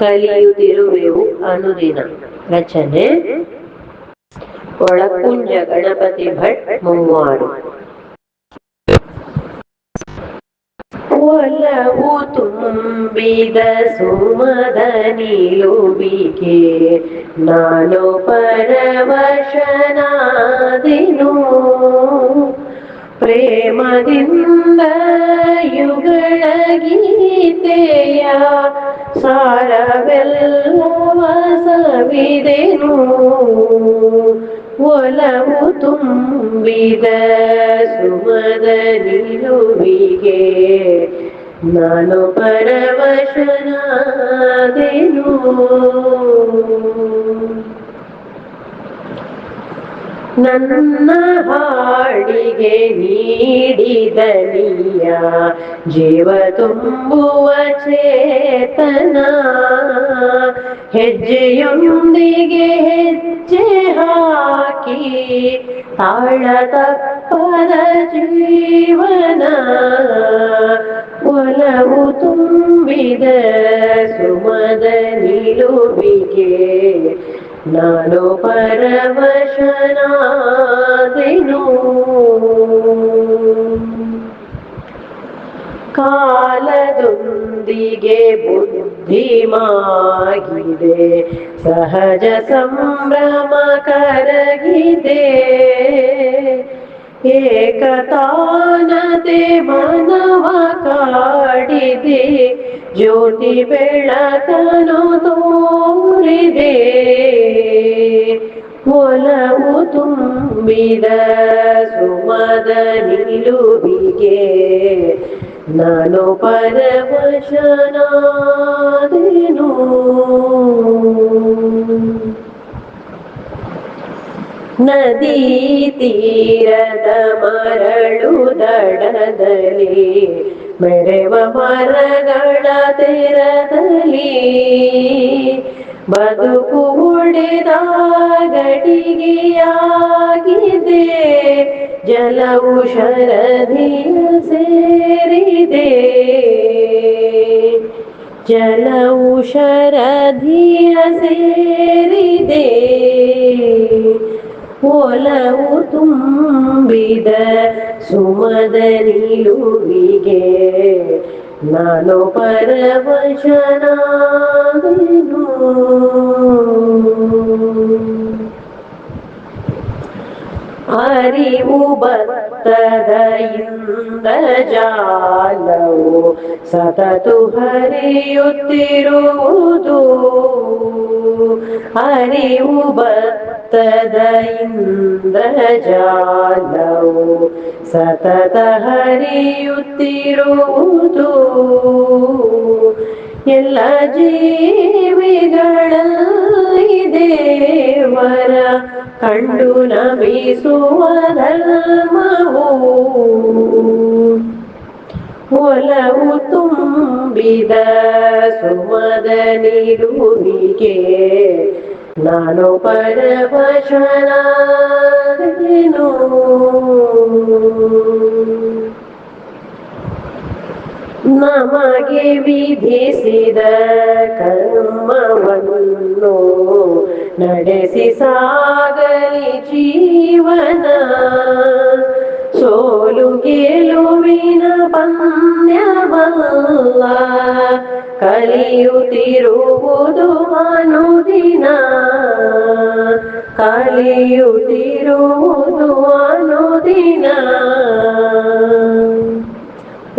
ಕಲಿಯುತ್ತಿರುವೆವು ಅನುದಿನ ರಚನೆ ಒಳಕುಂಜ ಗಣಪತಿ ಭಟ್ ಮೂವಾರು ಒಲವು ತುಂಬಿದ ಸುಮದ ನಿಲುವಿಗೆ ನಾನು ಪರವಶನಾದೆನು ಪ್ರೇಮದಿಂದ ಯುಗಳ ಗೀತೆಯ ಸಾರವೆಲ್ಲವ ಸವಿದೆನು. ಒಲವು ತುಂಬಿದ ಸುಮದ ನಿಲುವಿಗೆ ನಾನು ಪರವಶನಾದೆನು. ನನ್ನ ಹಾಡಿಗೆ ನೀಡಿದ ನೀಯ ಜೀವ ತುಂಬುವ ಚೇತನ. ಹೆಜ್ಜೆಯೊಂದಿಗೆ ಹೆಜ್ಜೆ ಹಾಕಿ ತಾಳ ತಪ್ಪದ ಜೀವನ. ಒಲವು ತುಂಬಿದ ಸುಮದ ನಿಲುವಿಗೆ ನಾನು ಪರವಶನಾದೆನು ಕಾಲದೊಂದಿಗೆ ಬುದ್ಧಿಮಾಗಿದೆ ಸಹಜ ಸಂಭ್ರಮ ಕರಗಿದೆ ಏಕತಾನತೆ ಮನವ ಕಾಡಿದೆ ಜ್ಯೋತಿ ಬೆಳಕನು ತೋರಿದೆ. ಒಲವು ತುಂಬಿದ ಸುಮದ ನಿಲುವಿಗೆ. ನಾನು ಪರವಶನಾದೆನು. ನದಿ ತೀರದ ಮರಳು ದಡದಲ್ಲಿ ಮೆರೆವ ಮರಗಳ ತೆರದಲ್ಲಿ ಬದುಕು ಉಳಿದ ಗಡಿಗೆಯಾಗಿದೆ. ಜಲವು ಶರದಿಯ ಸೇರಿದೆ. ಜಲವು ಶರದಿಯ ಸೇರಿದೆ. ಒಲವು ತುಂಬಿದ ಸುಮದ ನಿಲುವಿಗೆ ನಾನು ಪರವಶನಾದೆನು ಅರಿವು ಭತ್ತದ ಇಂದ ಜಾಲವು ಸತತು ಹರಿಯುತ್ತಿರುವುದು. ಅರಿವು ಭತ್ತದ ಇಂದ ಜಾಲವು ಸತತ ಹರಿಯುತ್ತಿರುವುದು ಎಲ್ಲ ಜೀವಿಗಳ ದೇವರ ಕಂಡು ನಮಿಸುವ ಧರ್ಮವು. ಒಲವು ತುಂಬಿದ ಸುಮದ ನಿಲುವಿಗೆ ನಾನು ಪರವಶನಾದೆನು ನಮಗೆ ವಿಧಿಸಿದ ಕರ್ಮವನ್ನು ನಡೆಸಿ ಸಾಗಲಿ ಜೀವನ. ಸೋಲು ಗೆಲುವಿನ ಪಂದ್ಯವಲ್ಲ ಕಲಿಯುತ್ತಿರುವುದು ಅನುದಿನ ಕಲಿಯುತ್ತಿರುವುದು ಅನುದಿನ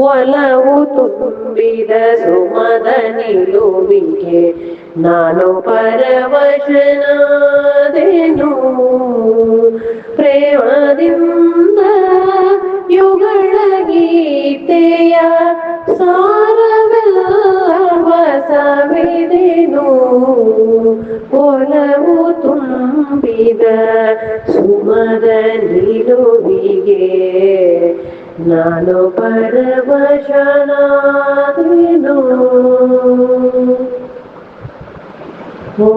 ಒಲವು ತುಂಬಿದ ಸುಮದ ನಿಲುವಿಗೆ ನಾನು ಪರವಶನಾದೆನು ಪ್ರೇಮದಿಂದ ಯುಗಳ ಮಿದಿನು ಹೊಲವು ತುಂಬಿದ ಸುಮದ ನಿಲುವಿಗೆ ನಾನು ಪರವಶನಾದೆನು ಓ